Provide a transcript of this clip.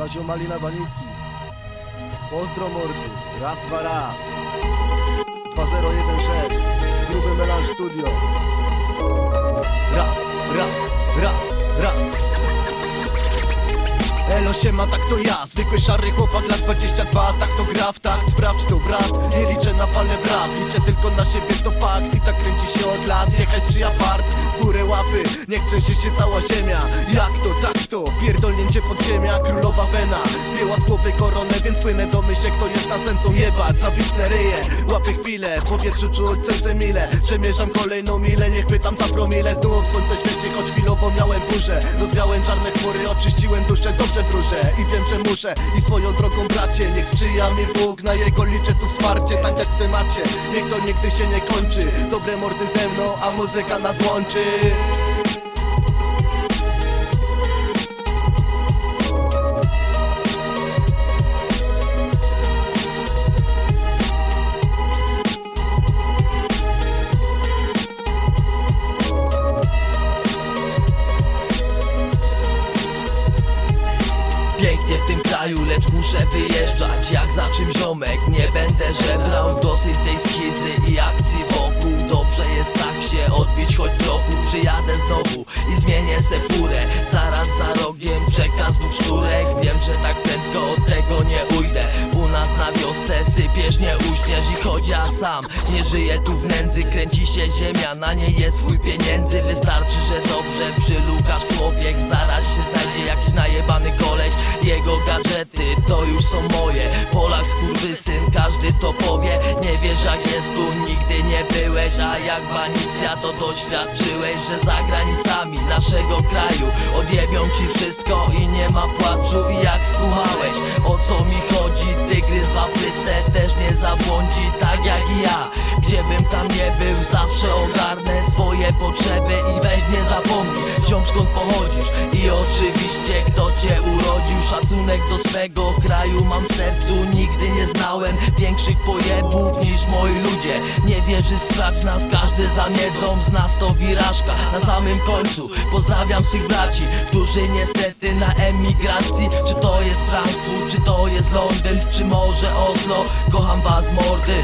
dla ziomali na banicji. Pozdro mordy, raz, dwa, raz. 2016, gruby melanż studio. Raz, raz, raz, raz. Elo siema, tak to ja. Zwykły szary chłopak, lat 22 Tak to gra w takt, sprawdź to brat. Nie liczę na fale braw, liczę tylko na siebie to fakt. I tak kręci się od lat, niechaj sprzyja fart. W górę łapy, niech trzęsie się cała ziemia. Jak to, tak to, pierdolnięcie podziemia Królowa Wena, zdjęła z głowy koronę Więc płynę do myśleć, kto jest następcą jebać Zawisnę ryję, łapię chwilę powietrzu czuć serce mile. Przemierzam kolejną milę, niech pytam za promile. Znów słońce świeci, choć chwilowo miałem burzę. Rozwiałem czarne chmury, oczyściłem duszę, dobrze wróżę. I wiem, że muszę i swoją drogą bracie. Niech sprzyja mi Bóg, na jego liczę tu wsparcie Tak jak w temacie, niech to nigdy się nie kończy. Dobre mordy ze mną, a muzyka nas łączy Pięknie w tym kraju, lecz muszę wyjeżdżać Jak za czym ziomek, nie będę żebrał Dosyć tej schizy i akcji wokół. Dobrze jest tak się odbić choć trochę Przyjadę znowu i zmienię se furę. Zaraz za rogiem czeka znów szczurek. Wiem, że tak prędko od tego nie ujdę. U nas na wiosce sypiesz, nie uśmiesz I choć ja sam. Nie żyję tu w nędzy Kręci się ziemia, na niej jest twój pieniędzy. Wystarczy, że dobrze przylukasz człowiek już są moje. Polak skurwysyn, każdy to powie. Nie wiesz jak jest tu, nigdy nie byłeś. A jak banicja to doświadczyłeś Że za granicami naszego kraju Odjebią ci wszystko i nie ma płaczu. I jak skumałeś, o co mi chodzi? Tygrys w Afryce też nie zabłądzi Tak jak i ja, gdzie bym tam nie był Zawsze ogarnę swoje potrzeby. I weź nie zapomnij, ziom skąd pochodzisz. I oczywiście kto cię Szacunek do swego kraju mam w sercu Nigdy nie znałem większych pojebów niż moi ludzie. Nie wierzy, sprawdź nas, każdy za miedzą Z nas to wirażka. Na samym końcu Pozdrawiam swych braci, którzy niestety na emigracji. Czy to jest Frankfurt, czy to jest Londyn, czy może Oslo? Kocham was mordy